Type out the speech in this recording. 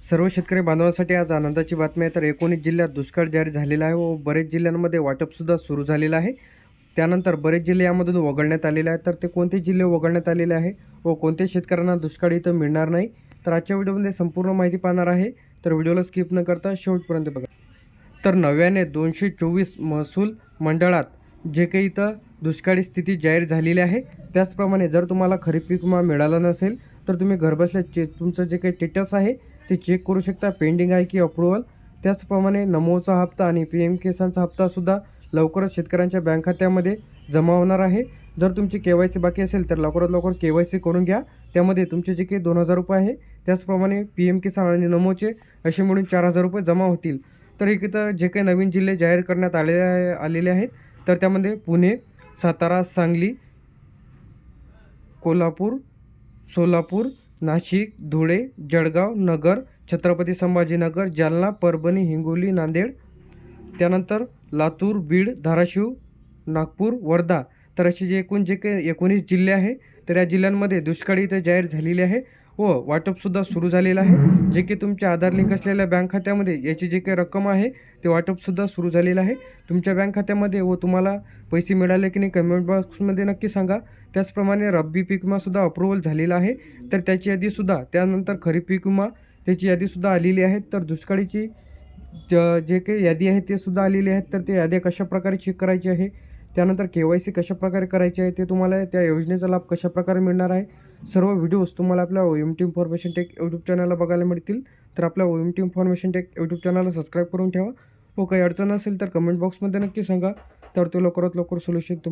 सर्व शेतकरी बांधवांसाठी आज आनंदाची बातमी आहे. तर एकोणीस जिल्ह्यात दुष्काळ जाहीर झालेला आहे व बरेच जिल्ह्यांमध्ये वाटपसुद्धा सुरू झालेलं आहे. त्यानंतर बरेच जिल्हे यामधून वगळण्यात आलेले आहेत. तर ते कोणते जिल्हे वगळण्यात आलेले आहे व कोणत्या शेतकऱ्यांना दुष्काळ इथं मिळणार नाही? तर आजच्या व्हिडिओमध्ये संपूर्ण माहिती पाहणार आहे. तर व्हिडिओला स्किप न करता शेवटपर्यंत बघा. तर नव्याने दोनशे चोवीस महसूल मंडळात जे काही इथं दुष्काळी स्थिती जाहीर झालेली आहे त्याचप्रमाणे जर तुम्हाला खरीप पीक विमा मिळाला नसेल तर तुम्ही घरबसल्या चे तुमचं जे काही स्टेटस आहे ते चेक करू शकता. पेंडिंग आहे की अप्रुव्हल त्याचप्रमाणे नमोचा हप्ता आणि पी एम केसांचा हप्तासुद्धा लवकरच शेतकऱ्यांच्या बँक खात्यामध्ये जमा होणार आहे. जर तुमची के वाय सी बाकी असेल तर लवकरात लवकर के वाय सी करून घ्या. त्यामध्ये तुमचे जे काही दोन हजार रुपये आहे त्याचप्रमाणे पी एम किसान आणि नमोचे असे मिळून चार हजार रुपये जमा होतील. तर इथं जे काही नवीन जिल्हे जाहीर करण्यात आले आलेले आहेत तर त्यामध्ये पुणे सातारा सांगली कोल्हापूर सोलापूर नाशिक धुळे जळगाव नगर छत्रपती संभाजीनगर जालना परभणी हिंगोली नांदेड. त्यानंतर लातूर बीड धाराशिव नागपूर वर्धा. तर असे जे एकूण जे काही एकोणीस जिल्हे आहे तर या जिल्ह्यांमध्ये दुष्काळी इथं जाहीर झालेली आहे. हो, व वाटपसुद्धा सुरू झालेलं आहे. जे की तुमच्या आधार लिंक असलेल्या बँक खात्यामध्ये याची जे काही रक्कम आहे ते वाटपसुद्धा सुरू झालेलं आहे. तुमच्या बँक खात्यामध्ये व तुम्हाला पैसे मिळाले की नाही कमेंट बॉक्समध्ये नक्की सांगा. त्याचप्रमाणे रब्बी पीक विमासुद्धा अप्रुव्हल झालेला आहे. तर त्याची यादीसुद्धा त्यानंतर खरीप पीक विमा त्याची यादीसुद्धा आलेली आहे. तर दुष्काळीची ज जे काही यादी आहे ते सुद्धा आलेली आहेत तर ते याद्या कशाप्रकारे चेक करायची आहे त्यानंतर के वाय सी कशाप्रकारे करायची आहे ते तुम्हाला त्या योजनेचा लाभ कशाप्रकारे मिळणार आहे सर्व व्हिडिओज तुम्हाला आपल्या O M T information tech YouTube चॅनलला बघायला मिळतील. तर आपल्या O M T information tech YouTube चॅनलला सबस्क्राईब करून ठेवा. व काही अडचण असेल तर कमेंट बॉक्समध्ये नक्की सांगा. तर तो लवकरात लवकर सोल्युशन तुम्हाला